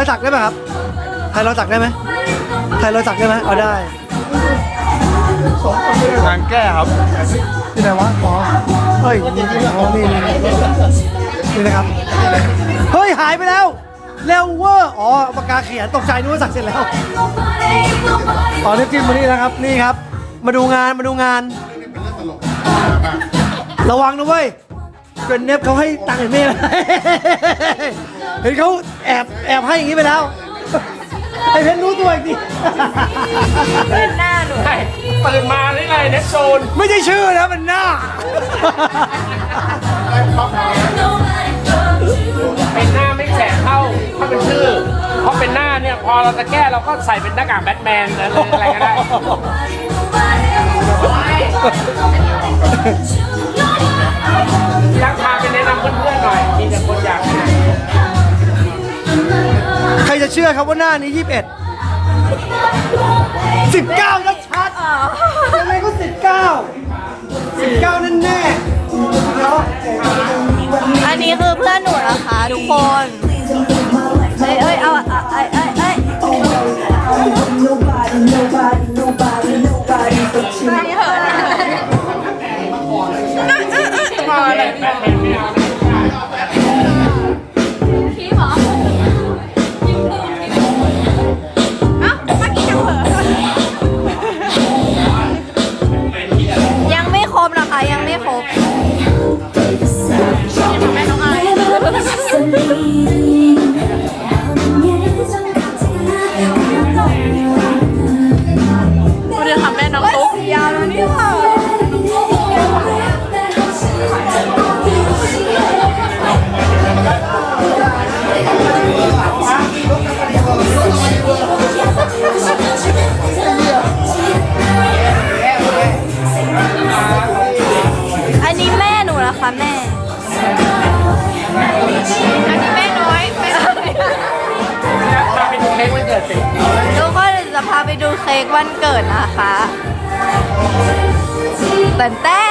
อยสักได้ไหมครับถ่ายรอยสักได้ไหมถ่ายรอยสักได้ไหมเอาได้งานแก้ครับที่ไหนวะอ๋อเฮ้ยนี่อ๋อนี่นี่นี่นะครับ เฮ้ย หายไปแล้ว เร็วเวอร์ อ๋อปากกาเขียนตกใจนึกว่าสักเสร็จแล้วอ๋อนี่จิ้มมานี่นะครับ นี่ครับ มาดูงาน มาดูงาน ระวังนะเว้ย เกรนเนฟเขาให้ตังค์เห็นไหมเห็นเขาแอบแอบให้อย่างนี้ไปแล้ว ไอ้เพชรรู้ตัวอีกทีเป็นหน้าหนูใช่ตื่นมาได้ไงเน็ตโซนไม่ใช่ชื่อนะมันหน้า เป็นหน้าไม่แสบเท่าถ้าเป็นชื่อ เพราะเป็นหน้าเนี่ยพอเราจะแก้เราก็ใส่เป็นหน้ากากแบทแมนอะไรอะไรก็ได้ รักพาไปแนะนำเพื่อนๆหน่อย มีแต่คนอยากใครจะเชื่อครับว่าหน้านี้ 21 19 แม่หนูเหรอคะแม่อันนี้แม่น้อยแม่น้อยพาไปดูเค้กวันเกิดสิทุกคนจะพาไปดูเค้กวันเกิดนะคะแต่นแต่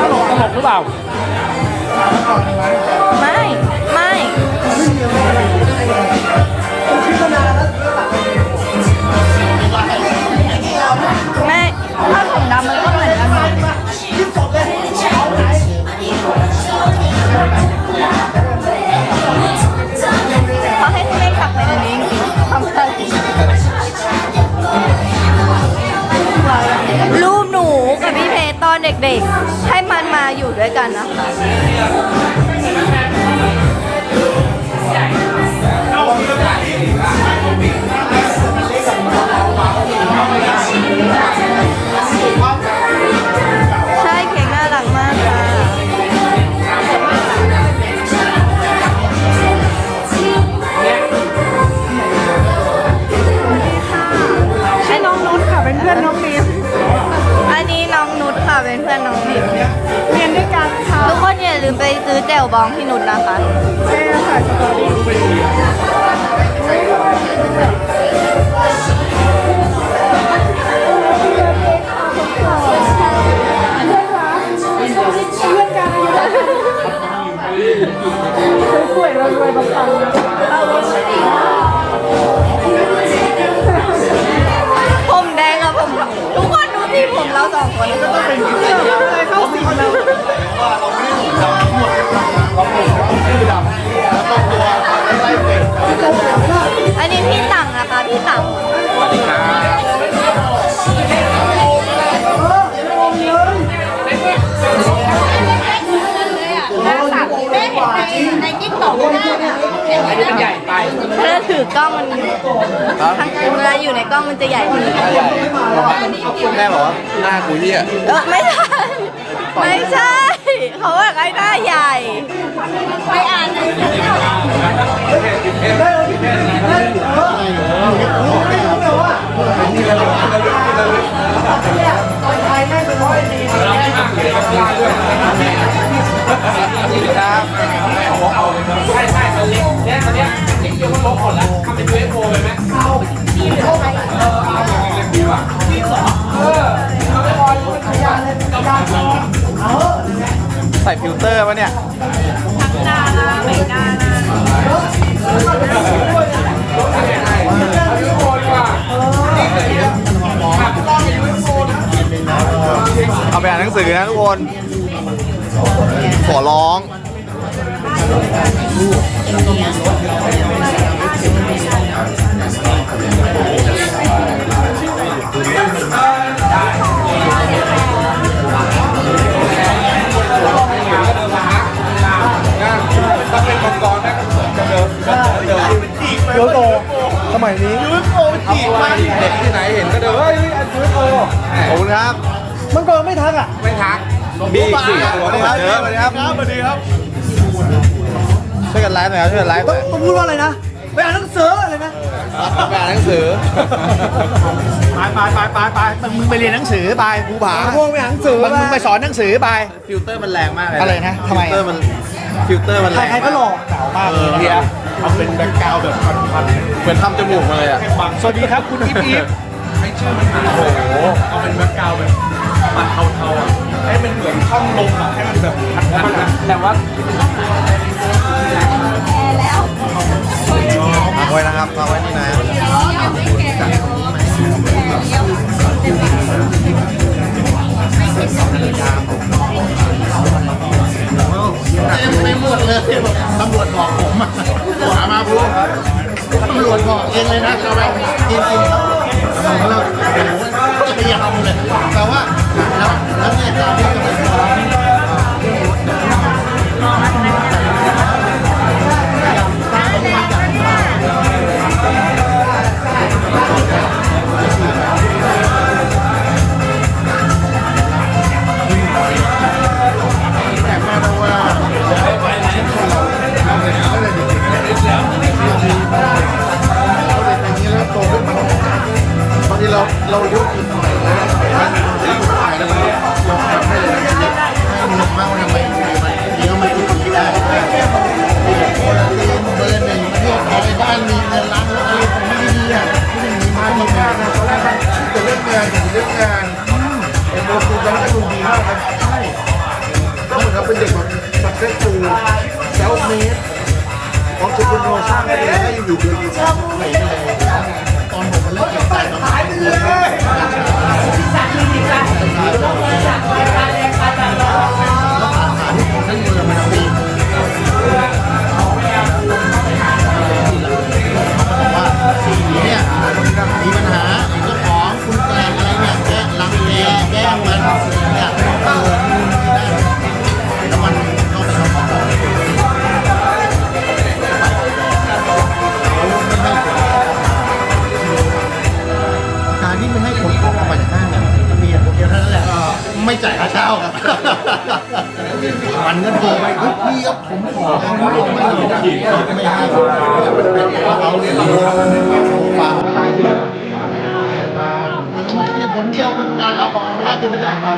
ตลกตลกหรือเปล่าไม่ไม่ ถือกล้องมันทั้งเวลาอยู่ในกล้องมันจะใหญ่ดีแม่บอกว่าหน้ากูเหี้ยเออไม่ใช่ไม่ใช่ เขาบอกให้หน้าใหญ่ไม่อ่านหนังสือครับ ใส่ฟิลเตอร์ปะเนี่ยทั้งดาราไม่ดาราเอาไปอ่านหนังสือนะทุกคน ขอร้อง เป็นมังกรนะก็เดิมก็เดิมโยโตสมัยนี้ยูโอจีบมาเด็กที่ไหนเห็นก็เดินเฮ้ยยูโอขอบคุณครับมันก็ไม่ทักอะไม่ทักมีอีกสี่ตัวเหมือนเดิมสวัสดีครับสวัสดีครับช่วยกันไลฟ์หน่อยครับช่วยกันไลฟ์หต้อน่งอยต้องพูดว่าอะไรนะ ไปอ่านหนังสืออะไรนะไปอ่านหนังสือไปไปไปไปไปมึงไปเรียนหนังสือไปภูผาพวกไปอ่านหนังสือมึงมึงไปสอนหนังสือไปฟิลเตอร์มันแรงมากเลยอะไรนะทำไมฟิลเตอร์มันฟิลเตอร์มันใคแรรงใครก็หลอกมากเลยเฮียเอาเป็นแบ็คกราวด์แบบพันเหมือนทำจมูกมาเลยอะๆสวัสดีครับคุณอีฟอีฟโอ้โหเอาเป็นแบ็คกราวด์แบบปัดเทาๆอะให้มันเหมือนช่องลมอะให้มันแบบพันๆอะแต่ว่าเอา การ นมากนะตอนแรกนะที่เรื่องงานเรื่องงานเอ็มโอซูยังได้ดูดีมากนะใช่ก็เหมือนกับเป็นเด็กแบบสักเซสตูเซลฟ์เมดของชุดโนสร้างได้ได้อยู่เดือนนี้ตอนผมมาเล่นกับแฟนตอนนั้นผมก็ไม่ได้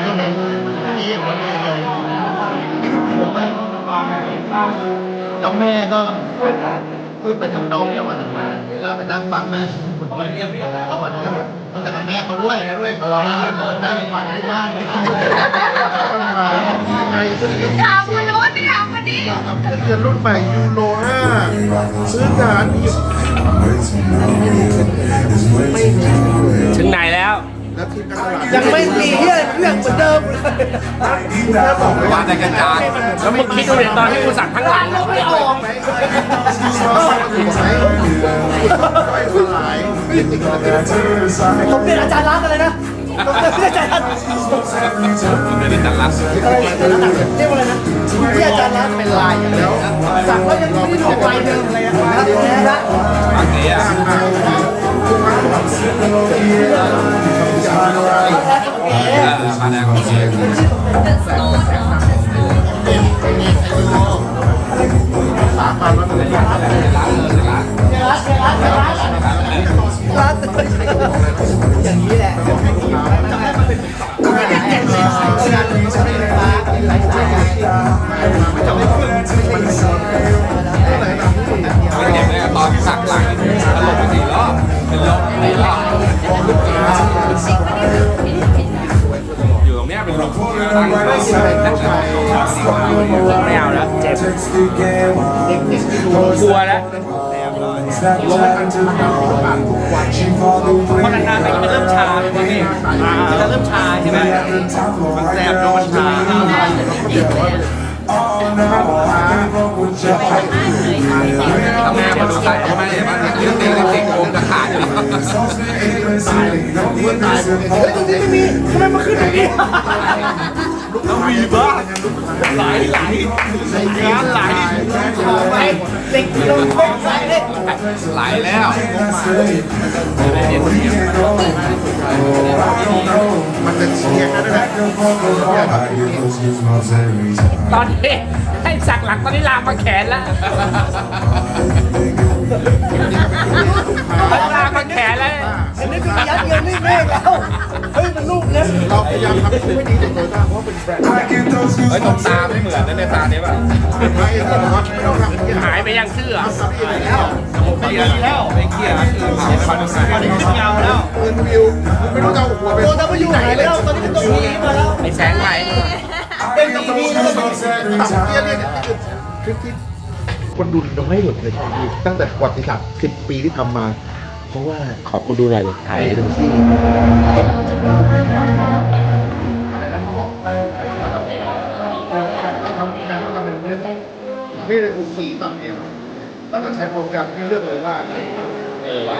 ท่านั้นนี่เหตุผลเดียวเลยแล้วแม่ก็พูดไปทำนองเดียวกันมาเวลาไปนั่งฟังนะคุณพ่อเรียกเขาบอกนะตั้งแต่แม่เขาด้วยด้วยรอนั่งฟังที่บ้านไม่ต้องมายังไงซื้อถามคุณรู้ไม่ถามวันนี้เงินรุ่นใหม่ยูโรห้าซื้องานอีกถึงไหนแล้ว แล้วทีมการตลาดยังไม่มีเฮียเรื่องเหมือนเดิมเลยคุณแม่บอกเลยว่าแต่กันจานแล้วมึงคิดดูดิตอนที่กูสั่งทั้งหลังไม่ออกว่าถูกไหมย่อยสลายผมเป็นอาจารย์รักอะไรนะผมเป็นอาจารย์รักเดินจันรักอะไรเรียกว่าอะไรนะที่อาจารย์รักเป็นลายแล้วสั่งแล้วยังไม่ได้ถูกลายเดิมอะไรอะนะนะบางทีอะ มา กลัวแล้วพอนานๆไปมันเริ่มชาเลยพี่มันจะเริ่มชาใช่ไหมมันแสบแล้วมันชาทำงานมาดูใส่เขาไม่ได้บ้างเรื่องเด็กเด็กโกงจะขาดอยู่แล้วเมื่อตายไม่มีทำไมมาขึ้นอย่างนี้ต้องมีบ้างไหลไหลงานไหลเด็กลงโค้งใส่เลยไหลแล้วมันจะเชียร์กันด้วยตอนนี้ให้สักหลังตอนนี้ลามมาแขนแล้ว มันลามมาแขนแล้วอันนี้คือยัดเงินนี่แม่งแล้ว เฮ้ยมันลูกเนี้ยเราพยายามทำให้ไม่ดีที่สุดนะเพราะเป็นแบรนด์ไอ้ตรงตาไม่เหมือนนะในตาเนี้ยป่ะไม่ต้องทำไม่ต้องทำหายไปยังเสื้อแล้วดีแล้วไอ้เกี่ยร์คือผ่านมาดูสายวันนี้ขึ้นเงาแล้วเงินวิวไม่รู้จะเอาหัวไปโดนจะไปอยู่ไหนแล้ว ตอนนี้เป็นตัวนี้มาแล้วไอ้แสงไหลเป็นตีนี้แล้วต่ำเตี้ยเนี่ยนี่คือคลิปที่ คนดูน้อยหมดเลยใช่ไหมตั้งแต่ประวัติศาสตร์10ปีที่ทำมา เพราะว่าขอกูดูหน่อยเลยถ่ายดูนี่เลยคือสีต่ำเองตั้งแต่ใช้โปรแกรมที่เลือกเลยว่าเออว่า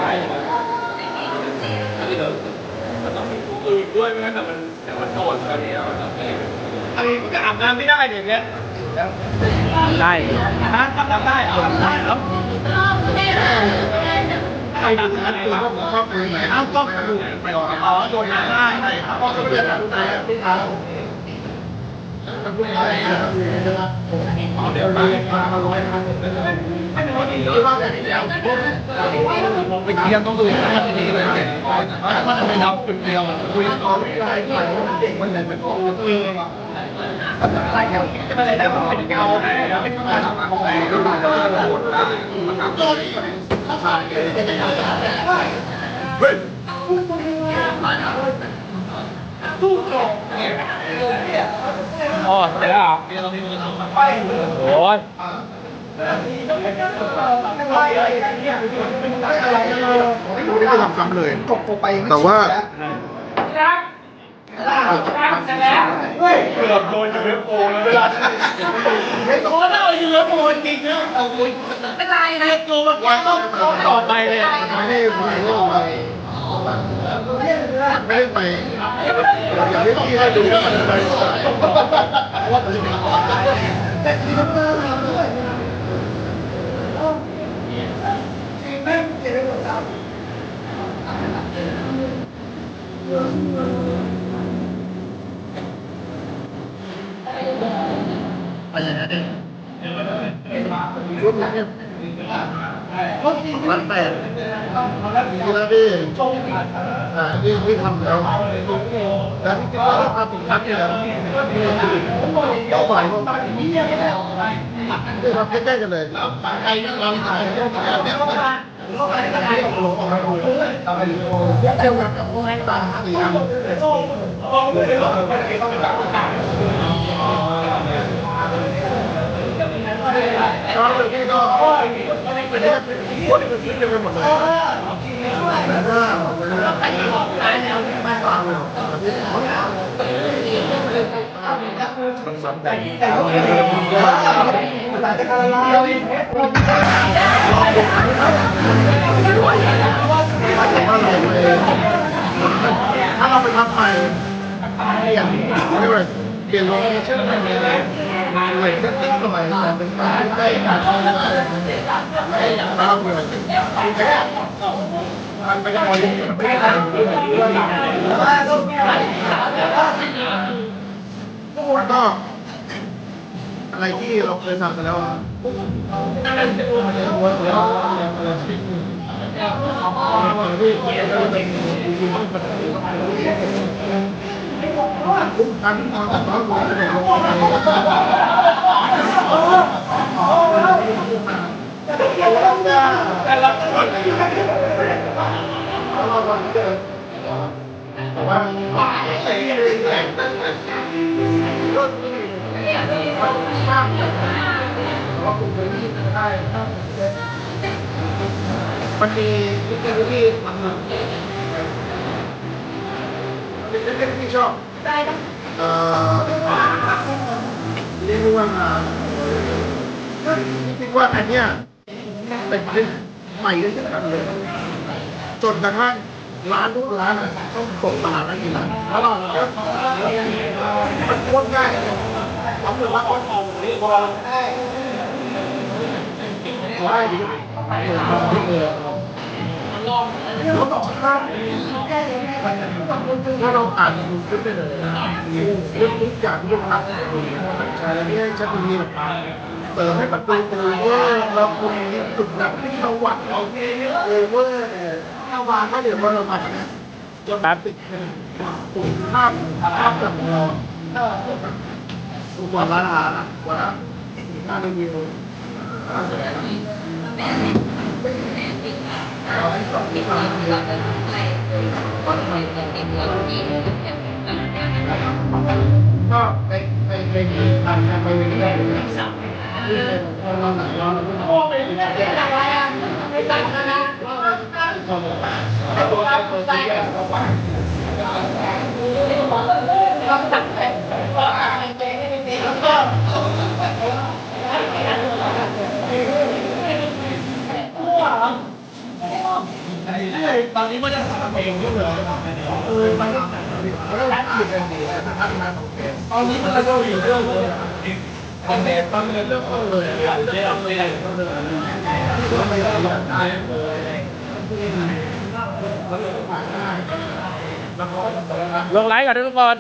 มันต้องมีผู้อื่นด้วยไม่งั้นแต่มันแต่มันโดนกันเนี่ยไอ้ก็อาบน้ำไม่ได้เดี๋ย วนี้ได้ฮะอาบน้ได้อาบน้ำได้แล้วใครดูนะคือว่าผมชอบปืนไหนอ้าวก็ดูอไม่ออกอ๋อโดนน้ำได้ก็คือเรียนรู้ไหนที่ทางลูกไม้นะครับเดี๋ยวไปที่ว่าแต่เดียวไปเคียงต้องดูให้มันดีเลยมันไม่นับเป็นเดียวคุยต่อไม่ได้มันเป็นตัวเองอะไรแถวไม่ได้แต่มันเป็นเงาเป็นกาของไหนก็ได้หมดได้นนับต้นผ่านเลยเฮ้ย อ๋อเสร็จแล้วเหรอโอ้ยไม่ได้ทำซ้ำเลยแต่ว่าเกือบโดนยูเอฟโอแล้วเวลาโอ้ถ้ายูเอฟโอจริงนะเอาคุยไม่ได้นะโกมันต้องต้องต่อไปเลยไม่ได้ไม่ได้ ไม่ได้ไปอย่างที่พี่ให้ดูมันไปว่าเป็นยังไงไปอย่างนั้นเองชุดนี้เนี่ย รันแปดนี่นะพี่อ่านี่พี่ทำแล้วแล้วที่เราทำถึงพักเนี่ยเดี๋ยวบ่ายผมนี่เราใกล้ๆกันเลยไอ้เราถ่ายรูปแล้วเนี่ยลงออกมาดูเจ้ากับตาสี่อันก็เลยพี่ก็เป็ นเรื่องพูดเป็นเรื่องไปหมดเลยแต่ถ้าไม่ฟังมันซ้ำแต่ถ้าเราไปทำใหม่เปลี่ยนไม่เป็นเปลี่ยนโลเคชั่นใหม่เลยก็ติ๊กหน่อยแต่เป็นการใกล้กันนะครับเพื่อนมันไปกันไม่ได้ก็ อะไรที่เราเคยทำกันแล้วการทำของเราว่าต้นนี่มันมากแต่ว่ากลุ่มนี้ได้มันมีที่ที่มั เป็นเรื่องที่ชอบเอ่อเรียกว่าคิดว่าอันเนี้ยเป็นเรื่องใหม่เลยที่ทำเลยจนกระทั่งร้านทุกร้านต้องตกตาแล้วกี่ร้านแล้วเราก็มันโคตรง่ายทำเหมือนว่าคนเอาเรียกว่าง่ายดีเหมือนทำที่ เมืองเขาบอกว่าถ้าเราอ่านดูขึ้นไปเลยเรื่องทุกอย่างทุกครั้งใช่แล้วนี่ให้ชัดดีเปิดให้ประตูโอเวอร์เราคุยจุดดับที่เขาวัดเราเออเวอร์เนี่ยถ้าวางก็เดี๋ยวเรามาเนี่ยจนติดปุ่มภาพภาพแบบเราทุกวันละละวันละหน้ารีวิว ก็ไปไปไปทำไปวิ่งได้เลยเราหนักเราโอ้ไม่ได้อะไรอะไม่ตั้งนะตัวเราตัวใหญ่เราไปเราตัดไปแล้วก็ ตอนนี้มันจะทำเองด้วยเหรอเออมันก็มันก็รักอยู่กันดีพัฒนาของแกตอนนี้มันก็อยู่เรื่องเลยคอนเนตตอนนี้เรื่องเลยเรื่องเรื่องเลยก็ไม่ได้ได้เลยลงไลค์ก่อนทุกคน